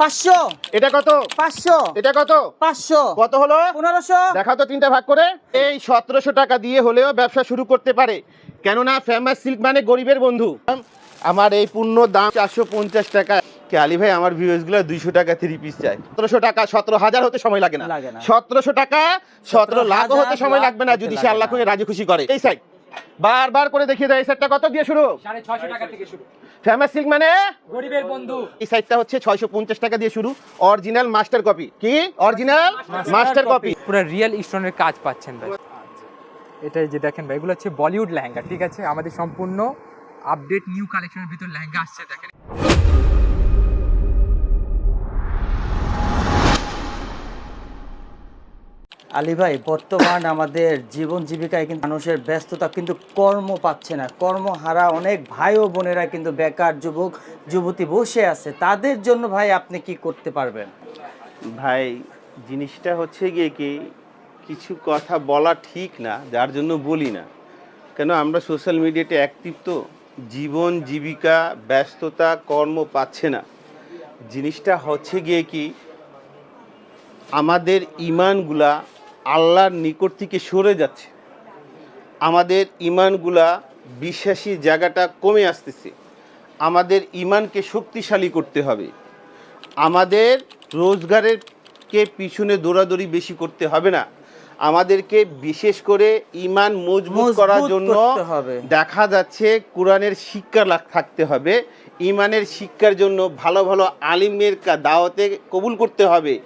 পাঁচশো। এটা কত? পাঁচশো। এটা কত? পাঁচশো। কত হলো? পনেরোশো। দেখা তো তিনটা ভাগ করে। এই সতেরোশো টাকা দিয়ে হলেও ব্যবসা শুরু করতে পারে। কেননা ফেমাস সিল্ক মানে গরিবের বন্ধু। আমার এই পূর্ণ দাম চারশো পঞ্চাশ টাকা। কে আলী ভাই আমার ভিউজগুলো দুইশো টাকা থ্রি পিস চাই সতেরোশো টাকা সতেরো হাজার হতে সময় লাগে না। সতেরোশো টাকা সতেরো লাখ হতে সময় লাগবে না যদি সে আল্লাহ রাজি খুশি করে। এই সাইড বারবার করে দেখিয়ে দেয় এই সাইডটা কত দিয়ে শুরু? সাড়ে ছয়শো টাকা থেকে শুরু। ফেমাস সিল্ক মানে? গরিবের বন্ধু। এই সাইডটা হচ্ছে ছয়শো পঞ্চাশ টাকা দিয়ে শুরু। অরিজিনাল মাস্টার কপি কি? অরিজিনাল মাস্টার কপি পুরো রিয়েল স্টোনের কাজ পাচ্ছেন ভাই। এটাই যে দেখেন ভাই এগুলো হচ্ছে বলিউড লেহেঙ্গা ঠিক আছে? আমাদের সম্পূর্ণ আপডেট নিউ কালেকশনের ভিতর লেহেঙ্গা আসছে দেখেন। আলী ভাই, বর্তমান আমাদের জীবন জীবিকায় কিন্তু মানুষের ব্যস্ততা কিন্তু কর্ম পাচ্ছে না। কর্মহারা অনেক ভাই ও বোনেরা কিন্তু বেকার যুবক, যুবতী বসে আছে। তাদের জন্য ভাই আপনি কি করতে পারবেন? ভাই, জিনিসটা হচ্ছে গিয়ে কি, কিছু কথা বলা ঠিক না, যার জন্য বলি না। কেন, আমরা সোশ্যাল মিডিয়াতে অ্যাক্টিভ তো। জীবন জীবিকা, ব্যস্ততা, কর্ম পাচ্ছে না। জিনিসটা হচ্ছে গিয়ে কি, আমাদের ইমানগুলা আল্লাহর নিকট থেকে সরে যাচ্ছে। আমাদের ইমানগুলা বিশ্বাসী জায়গাটা কমে আসতেছে। আমাদের ইমানকে শক্তিশালী করতে হবে। আমাদের রোজগারের কে পিছনে দৌড়াদৌড়ি বেশি করতে হবে না। আমাদেরকে বিশেষ করে ইমান মজবুত মজবুত করার জন্য দেখা যাচ্ছে কোরআনের শিক্ষা থাকতে হবে। ইমানের শিক্ষার জন্য ভালো ভালো আলিমের দাওয়াতে কবুল করতে হবে।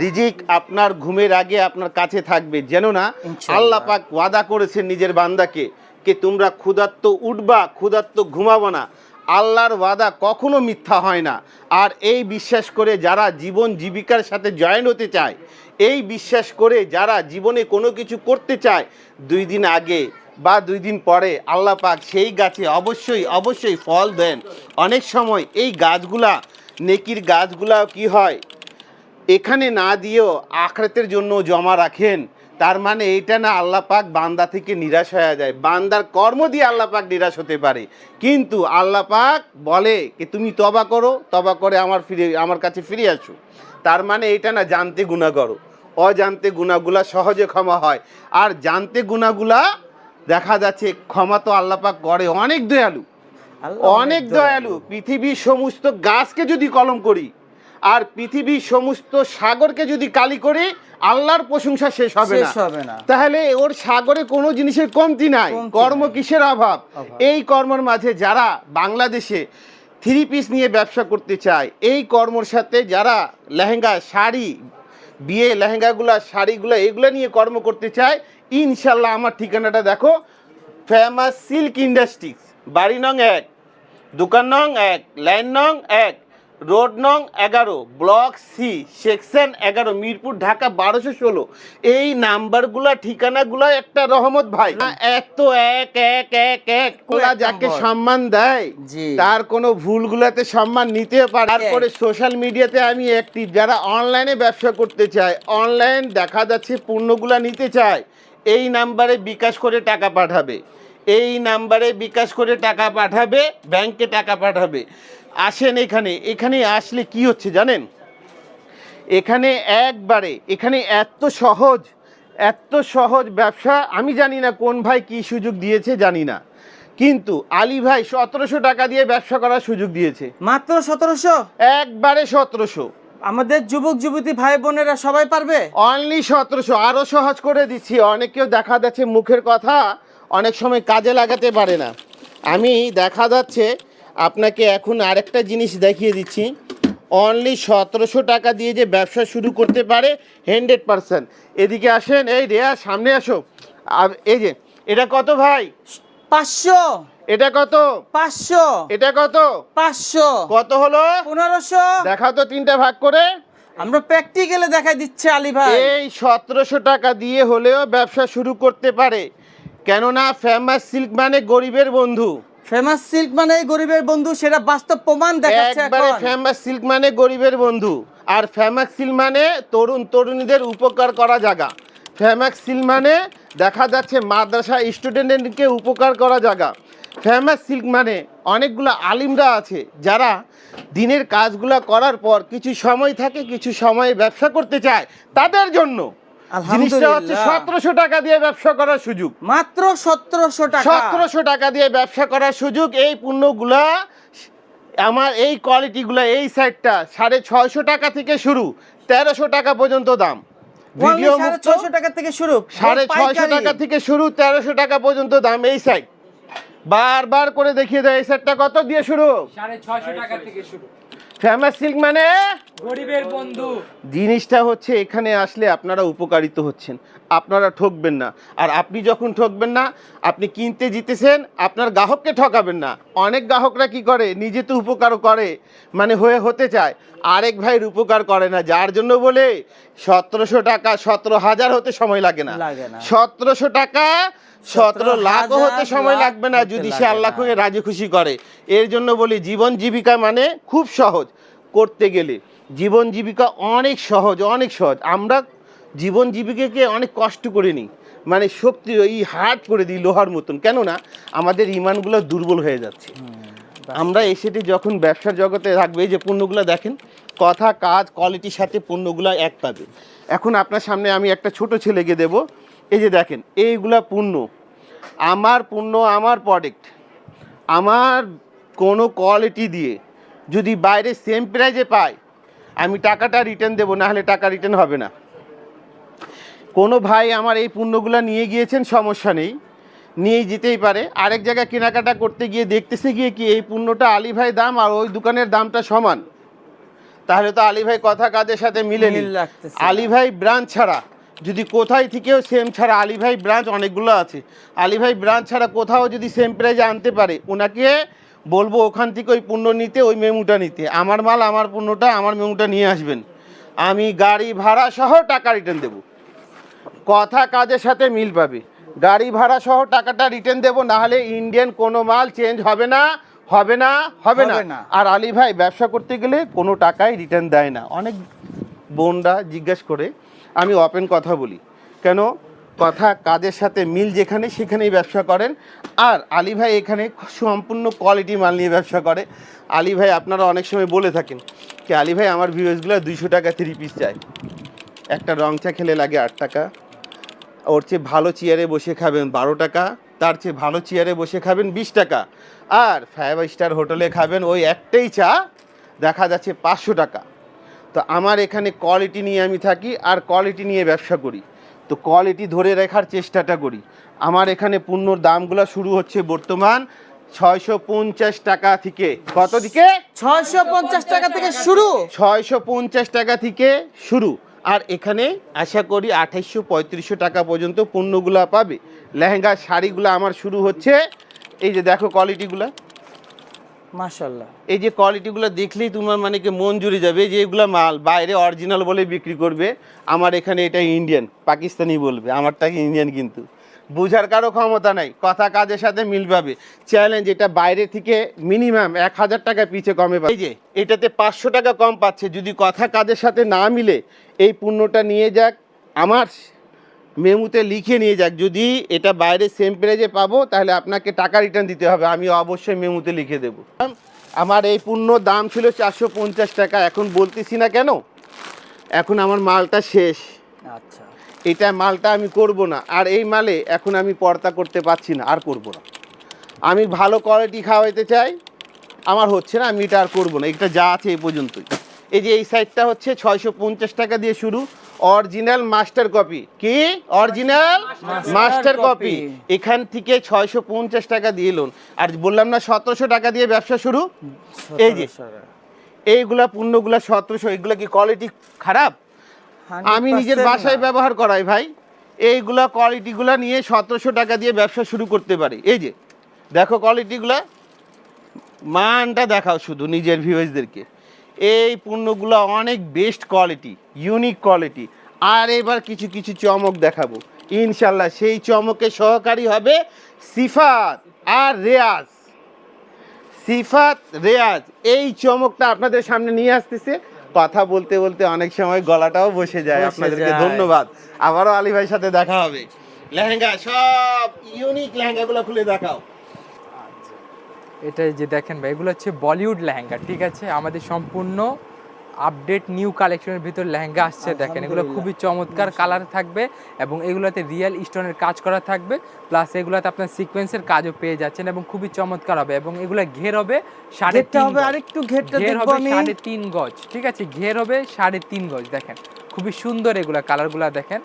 রিজিক আপনার ঘুমের আগে আপনার কাছে থাকবে। যেন না। আল্লাহ পাক ওয়াদা করেছেন নিজের বান্দাকে কে তোমরা ক্ষুধার্ত উঠবা ক্ষুধার্ত ঘুমাবো না। আল্লাহর ওয়াদা কখনো মিথ্যা হয় না। আর এই বিশ্বাস করে যারা জীবন জীবিকার সাথে জয়েন হতে চায় এই বিশ্বাস করে যারা জীবনে কোনো কিছু করতে চায় দুই দিন আগে বা দুই দিন পরে আল্লাহ পাক সেই গাছে অবশ্যই অবশ্যই ফল দেন। অনেক সময় এই গাছগুলা, নেকির গাছগুলা কি হয়? এখানে না দিয়েও আখরাতের জন্য জমা রাখেন। তার মানে এইটা না আল্লাহ পাক বান্দা থেকে নিরাশ হয়ে যায়। বান্দার কর্ম দিয়ে আল্লাহ পাক নিরাশ হতে পারে। কিন্তু আল্লাহ পাক বলে যে, তুমি তবা করো তবা করে আমার ফিরে, আমার কাছে ফিরে আসো। তার মানে এটা না জানতে গুণা করো অজান্তে গুণাগুলা সহজে ক্ষমা হয়। আর জানতে গুণাগুলা দেখা যাচ্ছে ক্ষমা তো আল্লাহ পাক করে। অনেক দয়ালু। অনেক দয়ালু। পৃথিবীর সমস্ত গাছকে যদি কলম করি আর পৃথিবীর সমস্ত সাগরকে যদি কালি করি আল্লাহর প্রশংসা শেষ হবে না। তাহলে ওর সাগরে কোনো জিনিসের কমতি নাই। কর্ম কিসের অভাব? অভাব। এই কর্মের মাঝে যারা বাংলাদেশে থ্রি পিস নিয়ে ব্যবসা করতে চায় এই কর্মর সাথে যারা লেহেঙ্গা শাড়ি বিয়ে লেহেঙ্গাগুলা শাড়িগুলো এগুলো নিয়ে কর্ম করতে চায় ইনশাল্লাহ আমার ঠিকানাটা দেখো। ফেমাস সিল্ক ইন্ডাস্ট্রিজ বাড়ি নং এক দোকান নং এক লাইন নং এক রোড নং এগারো ব্লক সি সেকশন এগারো মিরপুর ঢাকা বারোশো ষোলো। এই নাম্বারগুলা ঠিকানাগুলো একটা রহমত ভাই। এত এক এক এক এক ওরা যাকে সম্মান দেয়। তার কোনো ভুলগুলাতে সম্মান নিতে পারে। তারপরে সোশ্যাল মিডিয়াতে আমি একটি যারা অনলাইনে ব্যবসা করতে চায় অনলাইন দেখা যাচ্ছে পণ্যগুলা নিতে চায় এই নাম্বারে বিকাশ করে টাকা পাঠাবে। এই নাম্বারে বিকাশ করে টাকা পাঠাবে ব্যাংকে টাকা পাঠাবে। আসেন এখানে এখানে আসলে কি হচ্ছে জানেন? এখানে একবারে এখানে এত সহজ এত সহজ ব্যবসা আমি জানি না কোন ভাই কি সুযোগ দিয়েছে জানি না। কিন্তু আলী ভাই সতেরোশো টাকা দিয়ে ব্যবসা করার সুযোগ দিয়েছে। মাত্র সতেরোশো? একবারে সতেরোশো। আমাদের যুবক যুবতী ভাই বোনেরা সবাই পারবে? অনলি সতেরোশো। আরও সহজ করে দিচ্ছি। অনেকেও দেখা যাচ্ছে মুখের কথা অনেক সময় কাজে লাগাতে পারে না। আমি দেখা যাচ্ছে আপনাকে এখন আরেকটা জিনিস দেখিয়ে দিচ্ছি। অনলি সতেরোশো টাকা দিয়ে যে ব্যবসা শুরু করতে পারে হান্ড্রেড পারসেন্ট এদিকে আসেন এই রেয়া সামনে আসো। আর এই যে এটা কত ভাই? পাঁচশো। এটা কত? পাঁচশো। এটা কত? পাঁচশো। কত হলো? পনেরোশো। দেখা তো তিনটা ভাগ করে। আমরা প্র্যাকটিক্যালে দেখা দিচ্ছে আলী ভাই। এই সতেরোশো টাকা দিয়ে হলেও ব্যবসা শুরু করতে পারে। কেননা ফেমাস সিল্ক মানে গরিবের বন্ধু। ফেমাস সিল্ক মানে গরিবের বন্ধু সেটা বাস্তব প্রমাণ দেখাচ্ছে একবারে ফেমাস সিল্ক মানে গরিবের বন্ধু। আর ফেমাস সিল্ক মানে তরুণ তরুণীদের উপকার করা জায়গা। ফেমাস সিল্ক মানে দেখা যাচ্ছে মাদ্রাসা স্টুডেন্টকে উপকার করা জায়গা। ফেমাস সিল্ক মানে অনেকগুলো আলিমরা আছে যারা দিনের কাজগুলো করার পর কিছু সময় থাকে কিছু সময় ব্যবসা করতে চায় তাদের জন্য। জিনিসটা হচ্ছে সতেরোশো টাকা দিয়ে ব্যবসা করার সুযোগ। মাত্র সতেরোশো টাকা। সতেরোশো টাকা দিয়ে ব্যবসা করার সুযোগ এই পণ্যগুলা আমার এই কোয়ালিটিগুলো এই সাইডটা সাড়ে ছয়শো টাকা থেকে শুরু তেরোশো টাকা পর্যন্ত দাম। ভিডিও টাকা থেকে শুরু। সাড়ে ছয়শো টাকা থেকে শুরু তেরোশো টাকা পর্যন্ত দাম এই সাইড বারবার করে দেখিয়ে দেয় এই সেটটা কত দিয়ে শুরু? সাড়ে ছয়শো টাকা থেকে শুরু। ফেমাস সিল্ক মানে? গরিবের বন্ধু। জিনিসটা হচ্ছে এখানে আসলে আপনারা উপকারিত হচ্ছেন। আপনারা ঠকবেন না। আর আপনি যখন ঠকবেন না আপনি কিনতে জিতেছেন আপনার গ্রাহককে ঠকাবেন না। অনেক গ্রাহকরা কি করে? নিজে তো উপকার করে মানে হয়ে হতে চায়। আরেক ভাইয়ের উপকার করে না যার জন্য বলে সতেরোশো টাকা সতেরো হাজার হতে সময় লাগে না। সতেরোশো টাকা সতেরো লাখও হতে সময় লাগবে না যদি সে আল্লাহকে রাজি খুশি করে। এর জন্য বলি জীবন জীবিকা মানে খুব সহজ। করতে গেলে জীবন জীবিকা অনেক সহজ অনেক সহজ। আমরা জীবন জীবিকাকে অনেক কষ্ট করে নিই। মানে শক্তি এই হার্ড করে দিই লোহার মতন। কেননা আমাদের ইমানগুলো দুর্বল হয়ে যাচ্ছে। আমরা এসেটি যখন ব্যবসার জগতে থাকবে এই যে পণ্যগুলো দেখেন কথা কাজ কোয়ালিটির সাথে পণ্যগুলো এক পাবে। এখন আপনার সামনে আমি একটা ছোট ছেলেকে দেব। এই যে দেখেন এইগুলা পণ্য। আমার পণ্য আমার প্রোডাক্ট আমার কোনো কোয়ালিটি দিয়ে যদি বাইরে সেম প্রাইজে পাই আমি টাকাটা রিটার্ন দেবো না হলে টাকা রিটার্ন হবে না। কোনো ভাই আমার এই পণ্যগুলো নিয়ে গিয়েছেন সমস্যা নেই। নিয়ে যেতেই পারে। আরেক জায়গায় কেনাকাটা করতে গিয়ে দেখতেছে গিয়ে কি এই পণ্যটা আলী ভাই দাম আর ওই দোকানের দামটা সমান? তাহলে তো আলী ভাই কথা কাদের সাথে মিলে নিল। আলী ভাই ব্রাঞ্চ ছাড়া যদি কোথায় থেকেও সেম ছাড়া আলী ভাই ব্রাঞ্চ অনেকগুলো আছে। আলী ভাই ব্রাঞ্চ ছাড়া কোথাও যদি সেম প্রাইজে আনতে পারে ওনাকে বলব ওখান থেকে ওই পণ্য নিতে ওই মেমুটা নিতে। আমার মাল আমার পণ্যটা আমার মেমুটা নিয়ে আসবেন। আমি গাড়ি ভাড়া সহ টাকা রিটার্ন দেবো। কথা কাজের সাথে মিল পাবে। গাড়ি ভাড়া সহ টাকাটা রিটার্ন দেবো না হলে ইন্ডিয়ান কোনো মাল চেঞ্জ হবে না হবে না হবে না। হবে না। আর আলী ভাই ব্যবসা করতে গেলে কোনো টাকাই রিটার্ন দেয় না। অনেক বোনরা জিজ্ঞেস করে আমি ওপেন কথা বলি। কেন? কথা কাজের সাথে মিল যেখানে, সেখানেই ব্যবসা করেন। আর আলী ভাই এখানে সম্পূর্ণ কোয়ালিটি মাল নিয়ে ব্যবসা করে। আলী ভাই, আপনারা অনেক সময় বলে থাকেন কি, আলী ভাই, আমার ভিউজগুলো দুইশো টাকা থ্রি পিস চাই। একটা রং চা খেলে লাগে আট টাকা। ওর চেয়ে ভালো চেয়ারে বসে খাবেন বারো টাকা। তার চেয়ে ভালো চেয়ারে বসে খাবেন বিশ টাকা। আর ফাইভ স্টার হোটেলে খাবেন ওই একটাই চা, দেখা যাচ্ছে পাঁচশো টাকা। তো আমার এখানে কোয়ালিটি নিয়ে আমি থাকি, আর কোয়ালিটি নিয়ে ব্যবসা করি। তো কোয়ালিটি ধরে রাখার চেষ্টাটা করি। আমার এখানে পণ্যর দামগুলো শুরু হচ্ছে বর্তমান ছয়শো পঞ্চাশ টাকা থেকে। কত দিকে? ছয়শো পঞ্চাশ টাকা থেকে শুরু। ছয়শো পঞ্চাশ টাকা থেকে শুরু। আর এখানে আশা করি আঠাইশশো পঁয়ত্রিশশো টাকা পর্যন্ত পণ্যগুলো পাবে। লেহেঙ্গা শাড়িগুলো আমার শুরু হচ্ছে। এই যে দেখো কোয়ালিটিগুলো মাশাল্লাহ এই যে কোয়ালিটিগুলো দেখলেই তোমার মানে কি মন জুড়ে যাবে যে এগুলো মাল বাইরে অরিজিনাল বলে বিক্রি করবে। আমার এখানে এটা ইন্ডিয়ান পাকিস্তানি বলবে আমারটাকে ইন্ডিয়ান কিন্তু। বোঝার কারও ক্ষমতা নাই, কথা কাজের সাথে মিল পাবে। চ্যালেঞ্জ এটা বাইরে থেকে মিনিমাম এক হাজার টাকা পিছে কমে পাবে। এই যে, এটাতে পাঁচশো টাকা কম পাচ্ছে। যদি কথা কাজের সাথে না মিলে, এই পণ্যটা নিয়ে যাক, আমার মেমুতে লিখে নিয়ে যাক। যদি এটা বাইরে সেম প্রাইজে পাবো তাহলে আপনাকে টাকা রিটার্ন দিতে হবে। আমি অবশ্যই মেমুতে লিখে দেবো। আমার এই পণ্য দাম ছিল চারশো পঞ্চাশ টাকা। এখন বলতেছি না কেন? এখন আমার মালটা শেষ। আচ্ছা। এটা মালটা আমি করব না। আর এই মালে এখন আমি পর্তা করতে পারছি না। আর করব না। আমি ভালো কোয়ালিটি খাওয়াইতে চাই। আমার হচ্ছে না আমি এটা আর করব না। এটা যা আছে এই পর্যন্তই। এই যে এই সাইডটা হচ্ছে ছয়শো পঞ্চাশ টাকা দিয়ে শুরু। Original master copy. কি? অরিজিনাল? Master copy. এখান থেকে ছয়শো পঞ্চাশ টাকা দিয়ে লোন আর বললাম না সতেরোশো টাকা দিয়ে ব্যবসা শুরু? এই যে। 1700 টাকা। এইগুলা পণ্যগুলা সতেরোশো এগুলা কি কোয়ালিটি খারাপ? আমি নিজের বাসায় ব্যবহার করাই ভাই। এইগুলা কোয়ালিটিগুলা নিয়ে সতেরোশো টাকা দিয়ে ব্যবসা শুরু করতে পারি। এই যে দেখো কোয়ালিটিগুলা মানটা দেখাও শুধু নিজের ভিউয়ার্সদেরকে এই পণ্যগুলো অনেক বেস্ট কোয়ালিটি ইউনিক কোয়ালিটি আর এবার কিছু কিছু চমক দেখাবো। ইনশাল্লাহ সেই চমকে সহকারী হবে সিফাত আর রেয়াজ। সিফাত রেয়াজ এই চমকটা আপনাদের সামনে নিয়ে আসতেছে। কথা বলতে বলতে অনেক সময় গলাটাও বসে যায়। আপনাদেরকে ধন্যবাদ। আবারও আলী ভাইয়ের সাথে দেখা হবে। লেহেঙ্গা সব ইউনিক লেহেঙ্গাগুলো খুলে দেখাও। এটা যে দেখেন ভাই এগুলো হচ্ছে বলিউড লেহেঙ্গা ঠিক আছে? আমাদের সম্পূর্ণ আপডেট নিউ কালেকশনের ভিতর লেহেঙ্গা আসছে দেখেন। এগুলো খুবই চমৎকার কালার থাকবে এবং এগুলোতে রিয়েল স্টোনের কাজ করা থাকবে প্লাস এগুলোতে আপনার সিকোয়েন্সের কাজও পেয়ে যাচ্ছেন এবং খুবই চমৎকার হবে এবং এগুলো ঘের হবে সাড়ে তিন হবে আরেকটু ঘের হবে সাড়ে তিন গজ ঠিক আছে? ঘের হবে সাড়ে তিন গজ দেখেন। খুবই সুন্দর এগুলা কালারগুলা দেখেন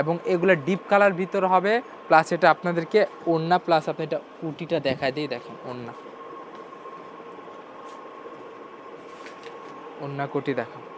এবং এগুলা ডিপ কালার ভিতর হবে প্লাস এটা আপনাদেরকে ওন্না প্লাস আপনি এটা উটিটা দেখায় দিয়ে দেখেন ওন্না ওন্না কোটি দেখো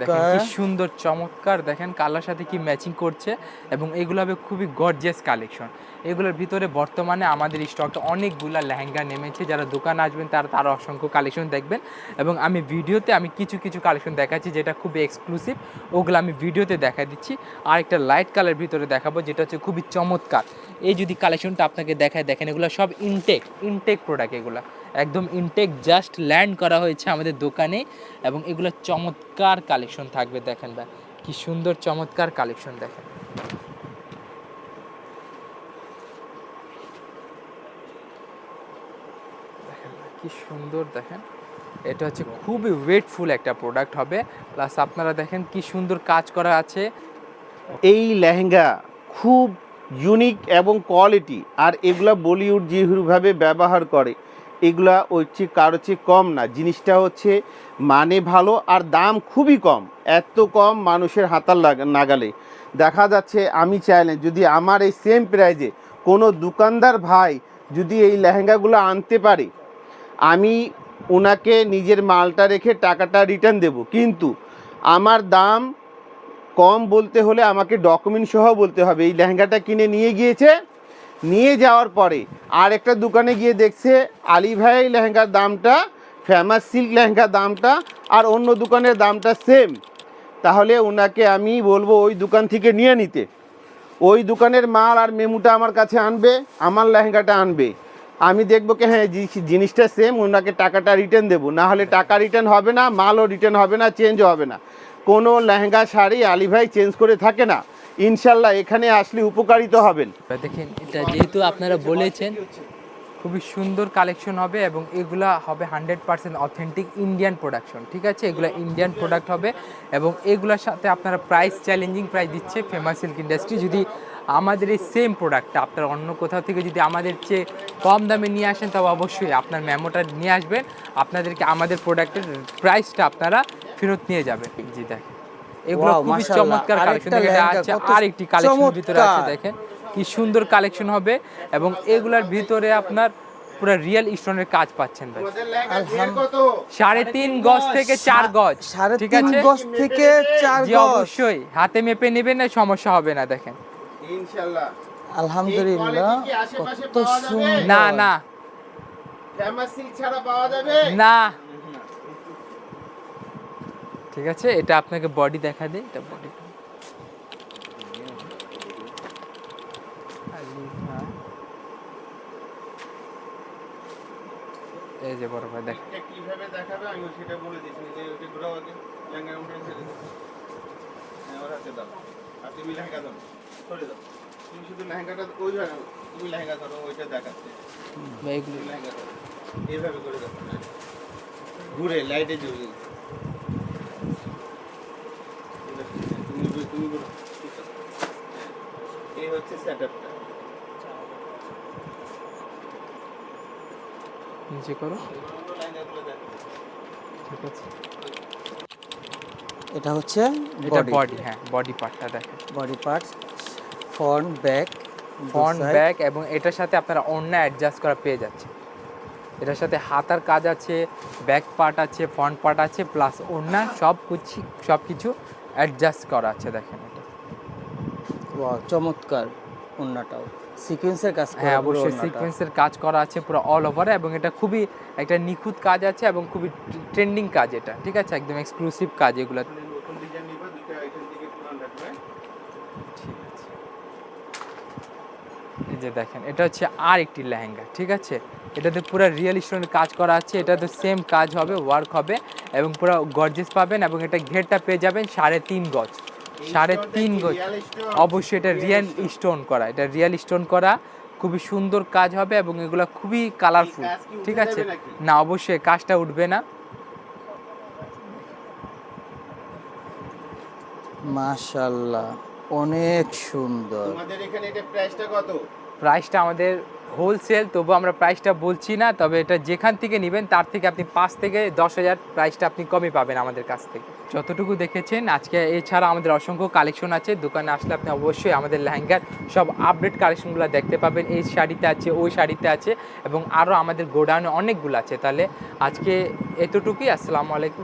দেখেন কি সুন্দর চমৎকার। দেখেন কালার সাথে কি ম্যাচিং করছে এবং এগুলো হবে খুবই গর্জিয়াস কালেকশন এগুলোর ভিতরে বর্তমানে আমাদের স্টকে অনেকগুলা লেহেঙ্গা নেমেছে। যারা দোকানে আসবেন তারা তার অসংখ্য কালেকশন দেখবেন। এবং আমি ভিডিওতে আমি কিছু কিছু কালেকশন দেখাচ্ছি যেটা খুবই এক্সক্লুসিভ ওগুলো আমি ভিডিওতে দেখা দিচ্ছি। আর একটা লাইট কালার ভিতরে দেখাবো যেটা হচ্ছে খুবই চমৎকার। এই যদি কালেকশনটা আপনাকে দেখায় দেখেন এগুলো সব ইনটেক ইনটেক প্রোডাক্ট এগুলো। একদম ইনটেক জাস্ট ল্যান্ড করা হয়েছে আমাদের দোকানে এবং এগুলো চমৎকার কালেকশন থাকবে, দেখেন ভাই। কি সুন্দর চমৎকার কালেকশন দেখেন। কি সুন্দর, দেখেন। এটা হচ্ছে খুবই ওয়েটফুল একটা প্রোডাক্ট হবে। প্লাস আপনারা দেখেন কি সুন্দর কাজ করা আছে। এই লেহেঙ্গা খুব ইউনিক এবং কোয়ালিটি আর এগুলা বলিউড যেভাবে ব্যবহার করে এগুলা ওই চেয়ে কারও চেয়ে কম না। জিনিসটা হচ্ছে মানে ভালো আর দাম খুবই কম। এত কম মানুষের হাতার নাগালে। দেখা যাচ্ছে আমি চাইলে যদি আমার এই সেম প্রাইজে কোনো দোকানদার ভাই যদি এই লেহেঙ্গাগুলো আনতে পারে, আমি ওনাকে নিজের মালটা রেখে টাকাটা রিটার্ন দেব। কিন্তু আমার দাম কম বলতে হলে আমাকে ডকুমেন্ট সহ বলতে হবে, এই লেহেঙ্গাটা কিনে নিয়ে গিয়েছে নিয়ে যাওয়ার পরে আর একটা দোকানে গিয়ে দেখছে আলী ভাই লেহেঙ্গার দামটা ফেমাস সিল্ক লেহেঙ্গার দামটা আর অন্য দোকানের দামটা সেম তাহলে ওনাকে আমি বলব ওই দোকান থেকে নিয়ে নিতে। ওই দোকানের মাল আর মেমুটা আমার কাছে আনবে, আমার লেহেঙ্গাটা আনবে। আমি দেখব কি হ্যাঁ জিনিসটা সেম ওনাকে টাকাটা রিটার্ন দেবো। না হলে টাকা রিটার্ন হবে না, মালও রিটার্ন হবে না চেঞ্জ হবে না। কোনো লেহেঙ্গা শাড়ি আলী ভাই চেঞ্জ করে থাকে না। ইনশাল্লাহ এখানে আসলে উপকারিত হবেন। দেখেন, এটা যেহেতু আপনারা বলেছেন, খুবই সুন্দর কালেকশন হবে এবং এগুলা হবে hundred percent authentic Indian production, ঠিক আছে? এগুলা ইন্ডিয়ান প্রোডাক্ট হবে এবং এগুলোর সাথে আপনারা প্রাইস চ্যালেঞ্জিং প্রাইস দিচ্ছে ফেমাস সিল্ক ইন্ডাস্ট্রি যদি আমাদের এই সেম প্রোডাক্টটা আপনারা অন্য কোথাও থেকে যদি আমাদের চেয়ে কম দামে নিয়ে আসেন তবে অবশ্যই আপনার মেমোটা নিয়ে আসবেন। আপনাদেরকে আমাদের প্রোডাক্টের প্রাইসটা আপনারা ফেরত নিয়ে যাবেন। জি, দেখেন। এগুলো খুবই চমৎকার কালেকশন আরেকটা লেহেঙ্গা, আছে কত আর একটি কালেকশন ভিতরে আছে দেখেন কি সুন্দর কালেকশন হবে এবং এগুলার ভিতরে আপনার পুরো রিয়েল স্টোনের কাজ পাচ্ছেন ভাই। সাড়ে তিন গজ থেকে চার গজ ঠিক আছে? গজ থেকে চার গজ। অবশ্যই। হাতে মেপে নেবেন না সমস্যা হবে না দেখেন। আলহামদুলিল্লাহ কত সুন্দর। না না। ফেমাস ছাড়া পাওয়া যাবে? না। ঠিক আছে? এটা আপনাকে বডি দেখা দেয় এটা বডি এই যে বড় ভাই দেখ। কীভাবে দেখাবে? আমি সেটা বলে দিচ্ছি যে ওটা ঘোরাও আগে। লেহেঙ্গা উঠে ছেড়ে দাও হ্যাঁ ওর হাতে দাও। আর তুমি লেহেঙ্গা দাও সরে দাও। তুমি শুধু লেহেঙ্গাটা ওই ধরো তুমি লেহেঙ্গা ধরো ওইটা দেখাচ্ছে। ভাই লেহেঙ্গা ধরো। এইভাবে করে দাও ঘুরে লাইটে জ্বলে তুমি তুমি ঘুরো নিচে করো। ঠিক আছে। এটা হচ্ছে এটা বডি বডি হ্যাঁ বডি পার্টটা দেখেন body parts front back front back এবং এটার সাথে আপনারা অন্য অ্যাডজাস্ট করা পেয়ে যাচ্ছে এটার সাথে হাতার কাজ আছে ব্যাক পার্ট আছে ফ্রন্ট পার্ট আছে প্লাস অন্য সব কিছু সব কিছু অ্যাডজাস্ট করা আছে দেখেন এটা। চমৎকার। ওন্নাটাও সিকোয়েন্সের কাজ করা হ্যাঁ অবশ্যই। সিকোয়েন্সের কাজ করা আছে পুরো অল ওভার এবং এটা খুবই একটা নিখুঁত কাজ আছে এবং খুবই ট্রেন্ডিং কাজ এটা ঠিক আছে? একদম এক্সক্লুসিভ কাজ এগুলো। যে দেখেন এটা হচ্ছে আর একটি লেহেঙ্গা ঠিক আছে? এটাতে পুরো রিয়েল স্টোনের কাজ করা আছে এটাতে সেম কাজ হবে ওয়ার্ক হবে এবং পুরো গর্জেস পাবেন এবং এটা ঘেরটা পেয়ে যাবেন সাড়ে তিন গজ। সাড়ে তিন গজ অবশ্যই এটা রিয়েল স্টোন করা এটা রিয়েল স্টোন করা। খুবই সুন্দর কাজ হবে এবং এগুলো খুবই কালারফুল ঠিক আছে? না অবশ্যই কাজটা উঠবে না। মাশাল্লাহ অনেক সুন্দর। তোমাদের এখানে এটা প্রাইসটা কত? প্রাইসটা আমাদের হোলসেল তবু আমরা প্রাইসটা বলছি না, তবে এটা যেখান থেকে নেবেন, তার থেকে আপনি পাঁচ থেকে দশ হাজার প্রাইসটা আপনি কমই পাবেন আমাদের কাছ থেকে। যতটুকু দেখেছেন, আজকে এছাড়া আমাদের অসংখ্য কালেকশন আছে, দোকানে আসলে আপনি অবশ্যই আমাদের লেহেঙ্গার সব আপডেট কালেকশনগুলো দেখতে পাবেন, এই শাড়িতে আছে, ওই শাড়িতে আছে, এবং আরও আমাদের গোডাউনে অনেকগুলো আছে। তাহলে আজকে এতটুকুই, আসসালামু আলাইকুম